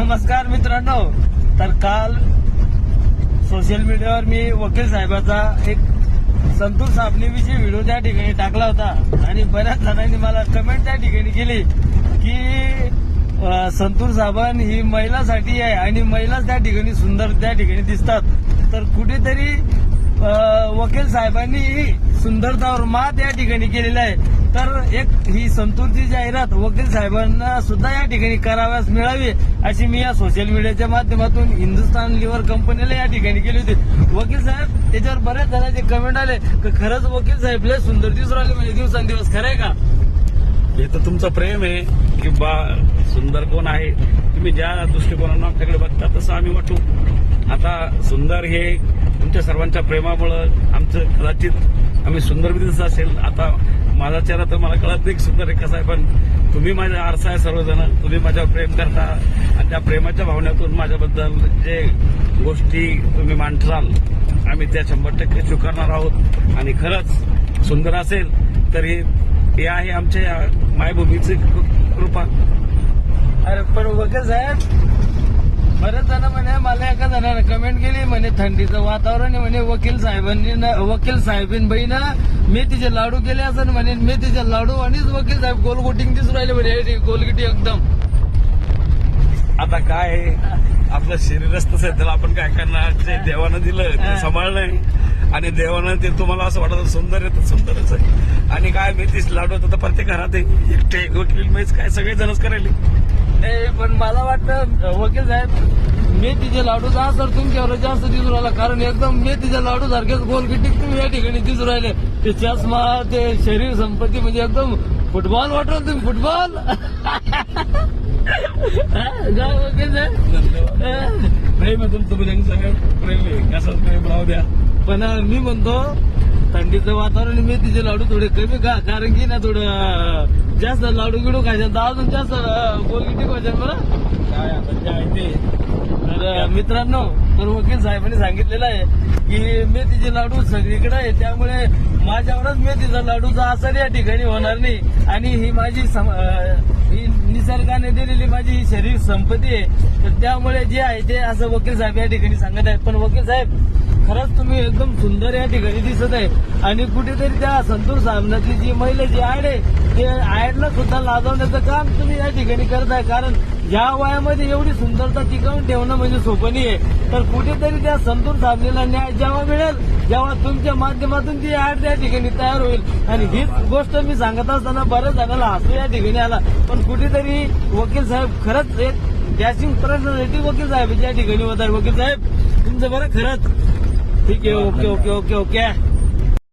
नमस्कार मित्रांनो. तर काल सोशल मीडियावर मी वकील साहेबाचा एक संतूर साबणीविषयी व्हिडिओ त्या ठिकाणी टाकला होता. आणि बऱ्याच जणांनी मला कमेंट त्या ठिकाणी केली की संतूर साबण ही महिलासाठी आहे आणि महिलाच त्या ठिकाणी सुंदर त्या ठिकाणी दिसतात. तर कुठेतरी वकील साहेबांनी ही सुंदरतावर मात या ठिकाणी केलेला आहे. तर एक ही संतूरची जाहिरात वकील साहेबांना सुद्धा या ठिकाणी कराव्यास मिळावी अशी मी या सोशल मीडियाच्या माध्यमातून हिंदुस्थान लिव्हर कंपनीला या ठिकाणी केली होती. वकील साहेब त्याच्यावर बऱ्याच जणांचे कमेंट आले की खरंच वकील साहेब लय सुंदर दिवस राहिले म्हणजे दिवसांदिवस खरंय का? हे तर तुमचं प्रेम आहे की बा सुंदर कोण आहे? तुम्ही ज्या दृष्टिकोनानं आमच्याकडे बघता तसं आम्ही वाटू. आता सुंदर हे तुमच्या सर्वांच्या प्रेमामुळं आमचं कदाचित आम्ही सुंदर बी असेल. आता माझा चेहरा तर मला कळत नाही सुंदर आहे कसा आहे पण तुम्ही माझा आरसा आहे सर्वजण. तुम्ही माझ्यावर प्रेम करता. आणि त्या प्रेमाच्या भावनेतून माझ्याबद्दल जे गोष्टी तुम्ही मांडसाल आम्ही त्या शंभर टक्के स्वीकारणार आहोत. आणि खरंच सुंदर असेल तर हे आहे आमच्या या मायभूमीची कृ- कृपा. अरे पण वगैरे साहेब बरेच जण म्हणे मला एका जणाने कमेंट केली म्हणे थंडीचं वातावरण म्हणे वकील साहेबांनी न- वकील साहेबीनबाईनं मेथीचे लाडू केले असं म्हणे मेथीचे लाडू आणिच वकील साहेब गोलगोटिंग दिसून राहिले म्हणे गोलगिटी एकदम. आता काय आहे, आपलं शरीरच तसं आहे त्याला आपण काय करणार? जे देवानं दिलं ते सांभाळणं आणि देवानं ते तुम्हाला असं वाटत सुंदर आहे तर सुंदरच आहे. आणि काय मेथीच लाडू तर प्रत्येक घरात आहे. एकटे वकील मेच काय सगळेजणच करायले. ए, पण मला वाटतं वकील साहेब मेथीचे लाडूचा असर तुमच्यावर जास्त दिसून राहिला. कारण एकदम मेथीच्या लाडू सारखेच गोलगिटी तुम्ही या ठिकाणी दिसून राहिले. ते चष्मा ते शरीर संपत्ती म्हणजे एकदम फुटबॉल वाटलं तुम्ही फुटबॉल? वकील साहेब. प्रेम आहे तुमचं म्हणजे सगळं प्रेम आहे. असंच प्रेम राहू द्या. पण मी म्हणतो थंडीचं वातावरण मेथीचे लाडू थोडे कमी खा कारण की ना थोडं जास्त लाडू गिडू खायचे अजून जास्त अं, गोलगिटी खायचे बरं. तर मित्रांनो तर वकील साहेबांनी सांगितलेलं आहे की मेथीचे लाडू सगळीकडे आहे त्यामुळे माझ्यावरच मेथीचा लाडूचा असर या ठिकाणी होणार नाही. आणि ही माझी सम- ही निसर्गाने दिलेली माझी ही शरीर संपत्ती आहे. तर त्यामुळे जे आहे ते असं वकील साहेब या ठिकाणी सांगत आहेत. पण वकील साहेब खरंच तुम्ही एकदम सुंदर या ठिकाणी दिसत आहे. आणि कुठेतरी त्या संतूर सामनातली जी महिला जी आड आहे ते आडला सुद्धा लाजवण्याचं काम तुम्ही या ठिकाणी करताय. कारण या वयामध्ये एवढी सुंदरता टिकवून ठेवणं म्हणजे सोपं नाही आहे तर कुठेतरी त्या संतूर सामनेला न्याय जेव्हा मिळेल जेव्हा तुमच्या माध्यमातून ती ऍड त्या ठिकाणी तयार होईल. आणि हीच गोष्ट मी सांगत असताना बऱ्याच जणांना हसू या ठिकाणी आला. पण कुठेतरी वकील साहेब खरंच एक डॅशिंग प्रश्नासाठी वकील साहेब या ठिकाणी होत आहे वकील साहेब. तुमचं बरं खरंच. ठीक आहे ओके ओके ओके ओके.